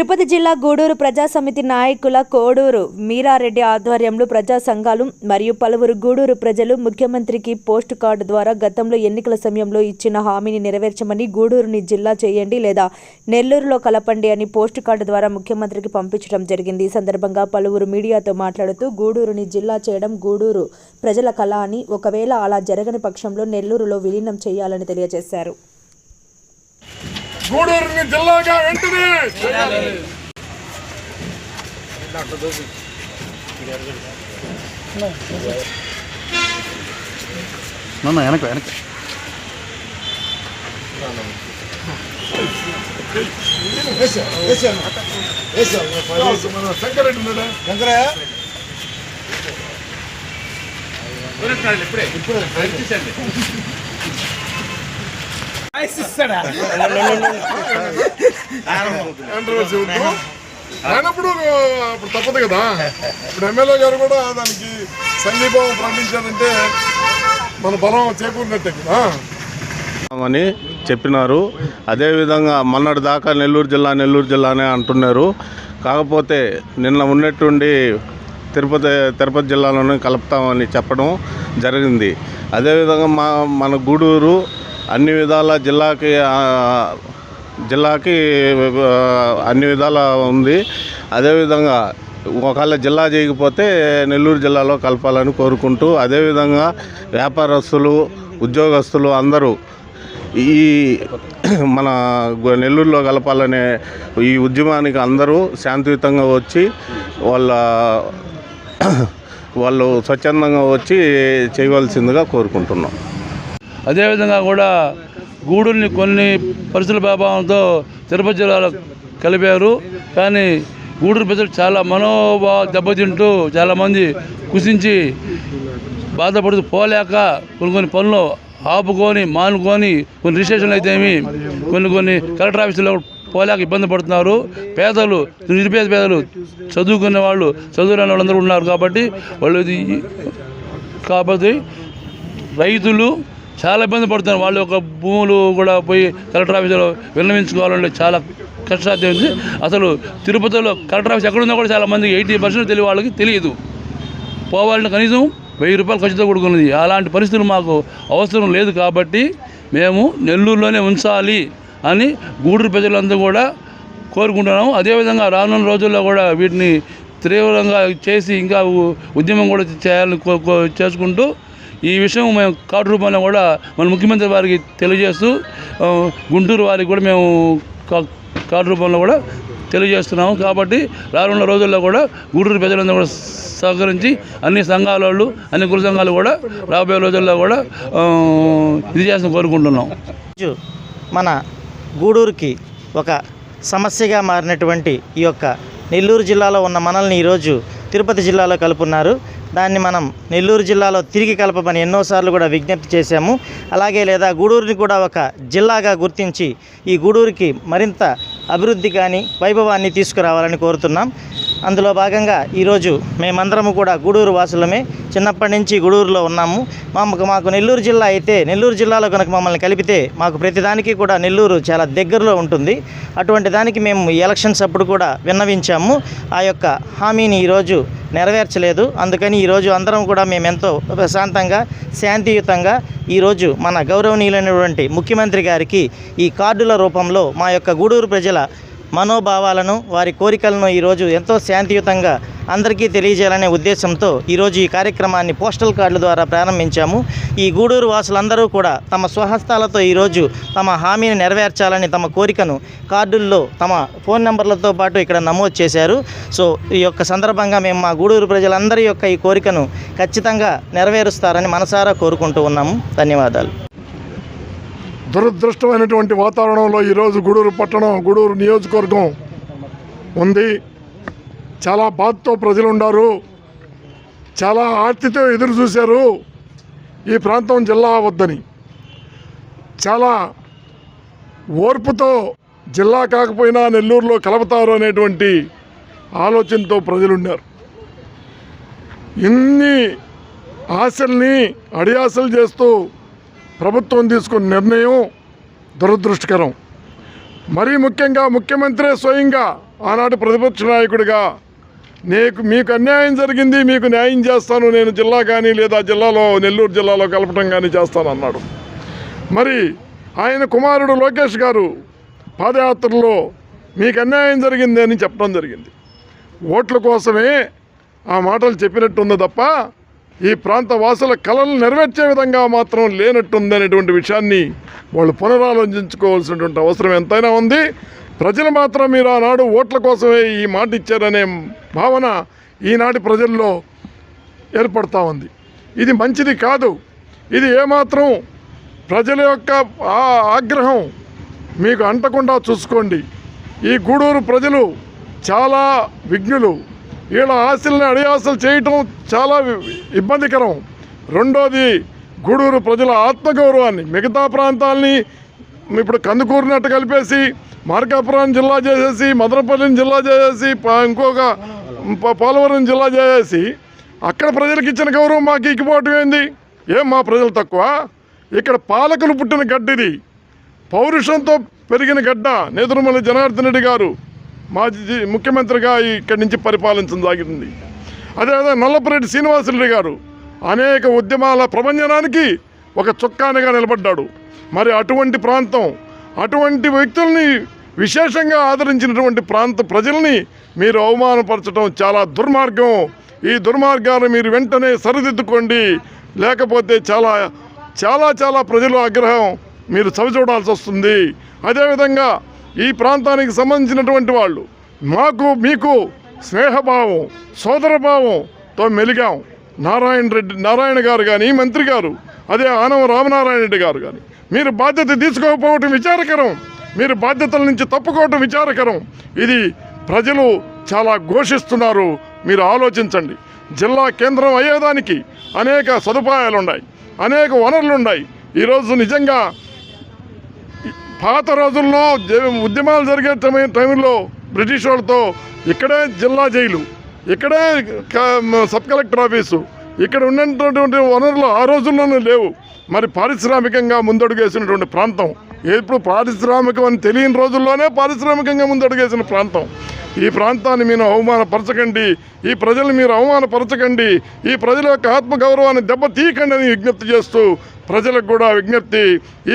తిరుపతి జిల్లా గూడూరు ప్రజా సమితి నాయకుల కోడూరు మీరారెడ్డి ఆధ్వర్యంలో ప్రజా సంఘాలు మరియు పలువురు గూడూరు ప్రజలు ముఖ్యమంత్రికి పోస్ట్ కార్డు ద్వారా గతంలో ఎన్నికల సమయంలో ఇచ్చిన హామీని నెరవేర్చమని గూడూరుని జిల్లా చేయండి లేదా నెల్లూరులో కలపండి అని పోస్ట్ కార్డు ద్వారా ముఖ్యమంత్రికి పంపించడం జరిగింది. ఈ సందర్భంగా పలువురు మీడియాతో మాట్లాడుతూ గూడూరుని జిల్లా చేయడం గూడూరు ప్రజల కళ అని ఒకవేళ అలా జరగని పక్షంలో నెల్లూరులో విలీనం చేయాలని తెలియజేశారు. గూడూరుని జిల్లాగా వెంటనే నాన్న వెనక వెనక మన శంకరెడ్డి ఉన్నాడా? ఎంటర్ వద్దు. అయినప్పుడు అప్పుడు తప్పదు కదా. ఇప్పుడు ఎమ్మెల్యే గారు కూడా దానికి సంఘీభావం ప్రకటించారంటే మన బలం చేకూరినట్టే కదా. అని చెప్పినారు. అదేవిధంగా మొన్నటి దాకా నెల్లూరు జిల్లా నెల్లూరు జిల్లానే అంటున్నారు. కాకపోతే నిన్న ఉన్నట్టుండి తిరుపతి తిరుపతి జిల్లాలోనే కలుపుతామని చెప్పడం జరిగింది. అదేవిధంగా మా మన గూడూరు అన్ని విధాల జిల్లాకి జిల్లాకి అన్ని విధాల ఉంది. అదేవిధంగా ఒకవేళ జిల్లా చేయకపోతే నెల్లూరు జిల్లాలో కలపాలని కోరుకుంటూ అదేవిధంగా వ్యాపారస్తులు ఉద్యోగస్తులు అందరూ ఈ మన నెల్లూరులో కలపాలనే ఈ ఉద్యమానికి అందరూ శాంతియుతంగా వచ్చి వాళ్ళ వాళ్ళు స్వచ్ఛందంగా వచ్చి చేయవలసిందిగా కోరుకుంటున్నాం. అదేవిధంగా కూడా గూడుల్ని కొన్ని పరిస్థితుల ప్రభావంతో తిరుపతి జిల్లాలో కలిపారు. కానీ గూడూరు ప్రజలు చాలా మనోభావ దెబ్బతింటూ చాలామంది కుసించి బాధపడుతూ పోలేక కొన్ని కొన్ని పనులు ఆపుకొని మానుకొని కొన్ని రిజిస్ట్రేషన్లు అయితేమి కొన్ని కొన్ని కలెక్టర్ ఆఫీసులో పోలేక ఇబ్బంది పడుతున్నారు. పేదలు నిరుపేద పేదలు చదువుకునే వాళ్ళు చదువురాని వాళ్ళందరూ ఉన్నారు కాబట్టి వాళ్ళు కాబట్టి రైతులు చాలా ఇబ్బంది పడుతున్నారు. వాళ్ళ యొక్క భూములు కూడా పోయి కలెక్టర్ ఆఫీసులో విన్నవించుకోవాలంటే చాలా కష్టసాధ్యం ఉంది అసలు తిరుపతిలో కలెక్టర్ ఆఫీస్ ఎక్కడుందో కూడా చాలా మందికి ఎయిటీ పర్సెంట్ తెలియ వాళ్ళకి తెలియదు. పోవాలంటే కనీసం వెయ్యి రూపాయలు ఖర్చుతో కూడుకున్నది. అలాంటి పరిస్థితులు మాకు అవసరం లేదు కాబట్టి మేము నెల్లూరులోనే ఉంచాలి అని గూడూరు ప్రజలందరూ కూడా కోరుకుంటున్నాము. అదేవిధంగా రానున్న రోజుల్లో కూడా వీటిని తీవ్రంగా చేసి ఇంకా ఉద్యమం కూడా చేయాలని కో- చేసుకుంటూ ఈ విషయం మేము కార్డు రూపంలో కూడా మన ముఖ్యమంత్రి వారికి తెలియజేస్తూ గుంటూరు వారికి కూడా మేము కా- కార్డు రూపంలో కూడా తెలియజేస్తున్నాము. కాబట్టి రానున్న రోజుల్లో కూడా గూడూరు ప్రజలందరూ కూడా సహకరించి అన్ని సంఘాల వాళ్ళు అన్ని గురు సంఘాలు కూడా రాబోయే రోజుల్లో కూడా ఇది చేస్తాం కోరుకుంటున్నాం. మన గూడూరుకి ఒక సమస్యగా మారినటువంటి ఈ యొక్క నెల్లూరు జిల్లాలో ఉన్న మనల్ని ఈరోజు తిరుపతి జిల్లాలో కలుపున్నారు. దాన్ని మనం నెల్లూరు జిల్లాలో తిరిగి కలపమని ఎన్నోసార్లు కూడా విజ్ఞప్తి చేశాము. అలాగే లేదా గూడూరుని కూడా ఒక జిల్లాగా గుర్తించి ఈ గూడూరుకి మరింత అభివృద్ధి కానీ వైభవాన్ని తీసుకురావాలని కోరుతున్నాం. అందులో భాగంగా ఈరోజు మేమందరము కూడా గూడూరు వాసులమే. చిన్నప్పటి నుంచి గూడూరులో ఉన్నాము. మాకు మాకు నెల్లూరు జిల్లా అయితే నెల్లూరు జిల్లాలో కనుక మమ్మల్ని కలిపితే మాకు ప్రతిదానికి కూడా నెల్లూరు చాలా దగ్గరలో ఉంటుంది. అటువంటి దానికి మేము ఎలక్షన్స్ అప్పుడు కూడా విన్నవించాము. ఆ యొక్క హామీని ఈరోజు నెరవేర్చలేదు. అందుకని ఈరోజు అందరం కూడా మేము ఎంతో ప్రశాంతంగా శాంతియుతంగా ఈరోజు మన గౌరవనీయులైనటువంటి ముఖ్యమంత్రి గారికి ఈ కార్డుల రూపంలో మా యొక్క గూడూరు ప్రజల మనోభావాలను వారి కోరికలను ఈరోజు ఎంతో శాంతియుతంగా అందరికీ తెలియజేయాలనే ఉద్దేశంతో ఈరోజు ఈ కార్యక్రమాన్ని పోస్టల్ కార్డుల ద్వారా ప్రారంభించాము. ఈ గూడూరు వాసులందరూ కూడా తమ స్వహస్తాలతో ఈరోజు తమ హామీని నెరవేర్చాలని తమ కోరికను కార్డుల్లో తమ ఫోన్ నెంబర్లతో పాటు ఇక్కడ నమోదు చేశారు. సో ఈ యొక్క సందర్భంగా మేము మా గూడూరు ప్రజలందరి యొక్క ఈ కోరికను ఖచ్చితంగా నెరవేరుస్తారని మనసారా కోరుకుంటూ ఉన్నాము. ధన్యవాదాలు. దురదృష్టమైనటువంటి వాతావరణంలో ఈరోజు గూడూరు పట్టణం గూడూరు నియోజకవర్గం ఉంది. చాలా బాధతో ప్రజలు ఉన్నారు చాలా ఆర్తితో ఎదురు చూశారు ఈ ప్రాంతం జిల్లా వద్దని. చాలా ఓర్పుతో జిల్లా కాకపోయినా నెల్లూరులో కలపతారు అనేటువంటి ఆలోచనతో ప్రజలు ఉన్నారు ఇన్ని ఆశల్ని అడియాసలు చేస్తూ ప్రభుత్వం తీసుకున్న నిర్ణయం దురదృష్టకరం. మరీ ముఖ్యంగా ముఖ్యమంత్రి స్వయంగా ఆనాటి ప్రతిపక్ష నాయకుడిగా నీకు మీకు అన్యాయం జరిగింది మీకు న్యాయం చేస్తాను నేను జిల్లా కానీ లేదా జిల్లాలో నెల్లూరు జిల్లాలో కలపటం కానీ చేస్తాను అన్నాడు మరి ఆయన కుమారుడు లోకేష్ గారు పాదయాత్రలో మీకు అన్యాయం జరిగింది అని చెప్పడం జరిగింది. ఓట్ల కోసమే ఆ మాటలు చెప్పినట్టుంది తప్ప ఈ ప్రాంత వాసుల కళలు నెరవేర్చే విధంగా మాత్రం లేనట్టుంది అనేటువంటి విషయాన్ని వాళ్ళు పునరాలోచించుకోవాల్సినటువంటి అవసరం ఎంతైనా ఉంది. ప్రజలు మాత్రం మీరు ఆనాడు ఓట్ల కోసమే ఈ మాట ఇచ్చారనే భావన ఈనాటి ప్రజల్లో ఏర్పడతా ఉంది. ఇది మంచిది కాదు. ఇది ఏమాత్రం ప్రజల యొక్క ఆగ్రహం మీకు అంటకుండా చూసుకోండి. ఈ గూడూరు ప్రజలు చాలా విఘ్నులు. వీళ్ళ ఆశల్ని అడియాసలు చేయటం చాలా ఇబ్బందికరం. రెండోది గూడూరు ప్రజల ఆత్మగౌరవాన్ని మిగతా ప్రాంతాల్ని ఇప్పుడు కందుకూరినట్టు కలిపేసి మార్కాపురం జిల్లా చేసేసి మదనపల్లిని జిల్లా చేసేసి ఇంకొక పోలవరం జిల్లా చేసేసి అక్కడ ప్రజలకు ఇచ్చిన గౌరవం మాకు ఇక్కిపోవటం ఏంది? ఏం మా ప్రజలు తక్కువ? ఇక్కడ పాలకులు పుట్టిన గడ్డిది. పౌరుషంతో పెరిగిన గడ్డ నేదురుమల జనార్దన్ రెడ్డి గారు మాజీ ముఖ్యమంత్రిగా ఇక్కడి నుంచి పరిపాలించడం సాగింది అదేవిధంగా నల్లపరెడ్డి శ్రీనివాసరెడ్డి గారు అనేక ఉద్యమాల ప్రభంజనానికి ఒక చుక్కానిగా నిలబడ్డాడు. మరి అటువంటి ప్రాంతం అటువంటి వ్యక్తుల్ని విశేషంగా ఆదరించినటువంటి ప్రాంత ప్రజల్ని మీరు అవమానపరచడం చాలా దుర్మార్గం. ఈ దుర్మార్గాన్ని మీరు వెంటనే సరిదిద్దుకోండి. లేకపోతే చాలా చాలా చాలా ప్రజల ఆగ్రహం మీరు చవిచూడాల్సి వస్తుంది. అదేవిధంగా ఈ ప్రాంతానికి సంబంధించినటువంటి వాళ్ళు. మాకు మీకు స్నేహభావం సోదరభావంతో మెలిగాం. నారాయణ రెడ్డి నారాయణ గారు కానీ మంత్రి గారు అదే ఆనవ రామనారాయణ రెడ్డి గారు కానీ మీరు బాధ్యత తీసుకోకపోవటం విచారకరం. మీరు బాధ్యతల నుంచి తప్పుకోవటం విచారకరం. ఇది ప్రజలు చాలా ఘోషిస్తున్నారు. మీరు ఆలోచించండి. జిల్లా కేంద్రం అయ్యేదానికి అనేక సదుపాయాలు ఉన్నాయి అనేక వనరులు ఉన్నాయి ఈరోజు నిజంగా పాత రోజుల్లో ఉద్యమాలు జరిగే టైం- టైంలో బ్రిటిష్ వాళ్ళతో ఇక్కడే జిల్లా జైలు ఇక్కడే క- సబ్ కలెక్టర్ ఆఫీసు ఇక్కడ ఉన్నటువంటి వనరులు ఆ రోజుల్లోనే లేవు. మరి పారిశ్రామికంగా ముందడుగేసినటువంటి ప్రాంతం ఎప్పుడు పారిశ్రామికం అని తెలియని రోజుల్లోనే పారిశ్రామికంగా ముందడుగేసిన ప్రాంతం. ఈ ప్రాంతాన్ని మీరు అవమానపరచకండి ఈ ప్రజల్ని మీరు అవమానపరచకండి ఈ ప్రజల యొక్క ఆత్మగౌరవాన్ని దెబ్బతీయకండి అని విజ్ఞప్తి చేస్తూ ప్రజలకు కూడా విజ్ఞప్తి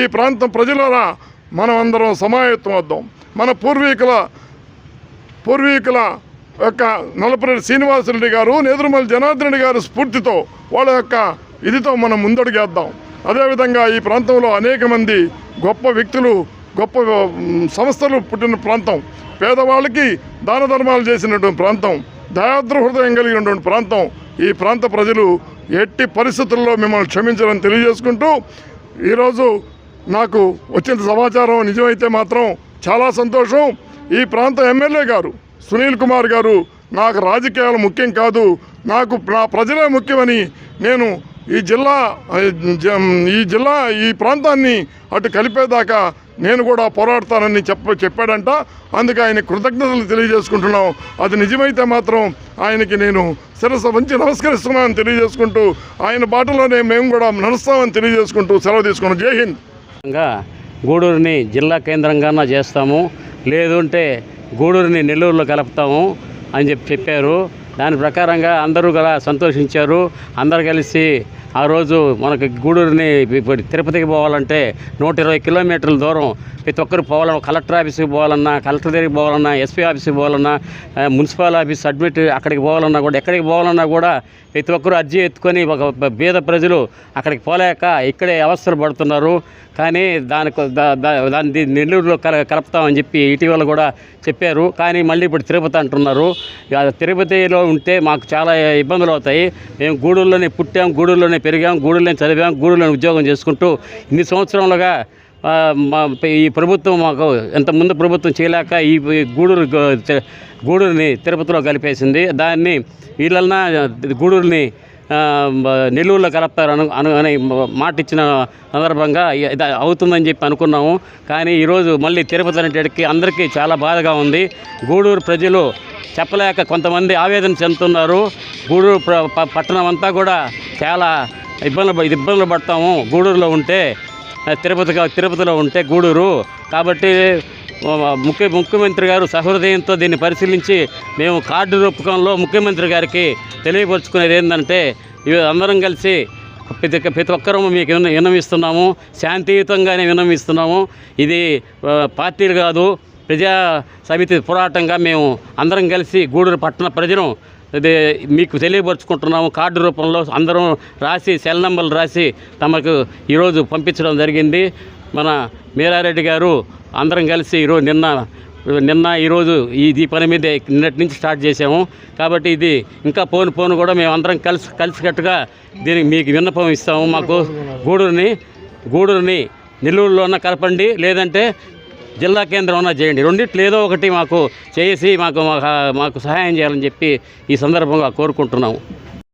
ఈ ప్రాంతం ప్రజలరా మనం అందరం సమాయత్తం వద్దాం మన పూర్వీకుల పూర్వీకుల యొక్క నలపరెడ్డి శ్రీనివాసరెడ్డి గారు నేదురుమల జనార్దన్ రెడ్డి గారి స్ఫూర్తితో వాళ్ళ యొక్క ఇదితో మనం ముందడుగేద్దాం. అదేవిధంగా ఈ ప్రాంతంలో అనేక మంది గొప్ప వ్యక్తులు గొప్ప సంస్థలు పుట్టిన ప్రాంతం. పేదవాళ్ళకి దాన ధర్మాలు చేసినటువంటి ప్రాంతం. దయాద్ర హృదయం కలిగినటువంటి ప్రాంతం. ఈ ప్రాంత ప్రజలు ఎట్టి పరిస్థితుల్లో మిమ్మల్ని క్షమించాలని తెలియజేసుకుంటూ ఈరోజు నాకు వచ్చిన సమాచారం నిజమైతే మాత్రం చాలా సంతోషం. ఈ ప్రాంత ఎమ్మెల్యే గారు సునీల్ కుమార్ గారు నాకు రాజకీయాలు ముఖ్యం కాదు నాకు నా ప్రజలే ముఖ్యమని నేను ఈ జిల్లా ఈ జిల్లా ఈ ప్రాంతాన్ని అటు కలిపేదాకా నేను కూడా పోరాడతానని చెప్ప చెప్పాడంట. అందుకే ఆయన కృతజ్ఞతలు తెలియజేసుకుంటున్నాం. అది నిజమైతే మాత్రం ఆయనకి నేను శిరస్సు వంచి నమస్కరిస్తున్నానని తెలియజేసుకుంటూ ఆయన బాటలోనే మేము కూడా నడుస్తామని తెలియజేసుకుంటూ సెలవు తీసుకున్నాం. జై హింద్. భాగంగా గూడూరుని జిల్లా కేంద్రంగానే చేస్తాము. లేదంటే గూడూరుని నెల్లూరులో కలుపుతాము అని చెప్పి చెప్పారు. దాని ప్రకారంగా అందరూ కూడా సంతోషించారు. అందరు కలిసి ఆ రోజు మనకి గూడూరుని తిరుపతికి పోవాలంటే నూట ఇరవై కిలోమీటర్ల దూరం ప్రతి ఒక్కరు పోవాలన్నా కలెక్టర్ ఆఫీస్కి పోవాలన్నా కలెక్టర్ దగ్గరికి పోవాలన్నా ఎస్పీ ఆఫీస్కి పోవాలన్నా మున్సిపల్ ఆఫీస్ అడ్మిట్ అక్కడికి పోవాలన్నా కూడా ఎక్కడికి పోవాలన్నా కూడా ప్రతి ఒక్కరూ అర్జీ ఎత్తుకొని ఒక బీద ప్రజలు అక్కడికి పోలేక ఇక్కడే అవస్థలు పడుతున్నారు. కానీ దానికి దాన్ని నెల్లూరులో కల కలుపుతామని చెప్పి ఇటీవల కూడా చెప్పారు. కానీ మళ్ళీ ఇప్పుడు తిరుపతి అంటున్నారు. తిరుపతిలో ఉంటే మాకు చాలా ఇబ్బందులు అవుతాయి. మేము గూడూరులోనే పుట్టాం గూడూరులోనే పెరిగాం గూడూరులోనే చదివాం గూడూరులోనే ఉద్యోగం చేసుకుంటూ ఇన్ని సంవత్సరాలుగా ఈ ప్రభుత్వం మాకు ఎంత ముందు ప్రభుత్వం చేయలేక ఈ గూడూరు గూడూరుని తిరుపతిలో కలిపేసింది. దాన్ని వీళ్ళన్నా గూడూరుని నెల్లూరులో కలుపుతారు అను అను అని మాట ఇచ్చిన సందర్భంగా ఇది అవుతుందని చెప్పి అనుకున్నాము. కానీ ఈరోజు మళ్ళీ తిరుపతి అనేటికి అందరికీ చాలా బాధగా ఉంది. గూడూరు ప్రజలు చెప్పలేక కొంతమంది ఆవేదన చెందుతున్నారు. గూడూరు పట్టణం అంతా కూడా చాలా ఇబ్బందులు ఇబ్బందులు పడతాము గూడూరులో ఉంటే. తిరుపతి తిరుపతిలో ఉంటే గూడూరు. కాబట్టి ముఖ్య ముఖ్యమంత్రి గారు సహృదయంతో దీన్ని పరిశీలించి మేము కార్డు రూపకంలో ముఖ్యమంత్రి గారికి తెలియపరుచుకునేది ఏంటంటే ఇవి అందరం కలిసి ప్రతి ప్రతి ఒక్కరూ మీకు విన్న విన్నవిస్తున్నాము శాంతియుతంగానే విన్నవిస్తున్నాము ఇది పార్టీలు కాదు ప్రజా సమితి పోరాటంగా మేము అందరం కలిసి గూడూరు పట్టణ ప్రజలు ఇది మీకు తెలియపరుచుకుంటున్నాము. కార్డు రూపంలో అందరం రాసి సెల్ నెంబర్లు రాసి తమకు ఈరోజు పంపించడం జరిగింది. మన మీరారెడ్డి గారు అందరం కలిసి ఈరోజు నిన్న నిన్న ఈరోజు ఈ పని మీద నిన్నటి నుంచి స్టార్ట్ చేసాము కాబట్టి ఇది ఇంకా పోను పోను కూడా మేము అందరం కలిసి కలిసికట్టుగా దీనికి మీకు విన్నపం ఇస్తాము. మాకు గూడూరుని గూడూరుని నెల్లూరులోన కలపండి లేదంటే జిల్లా కేంద్రం అన్నా చేయండి. రెండిట్లు ఏదో ఒకటి మాకు చేసి మాకు మాకు మాకు సహాయం చేయాలని చెప్పి ఈ సందర్భంగా కోరుకుంటున్నాము.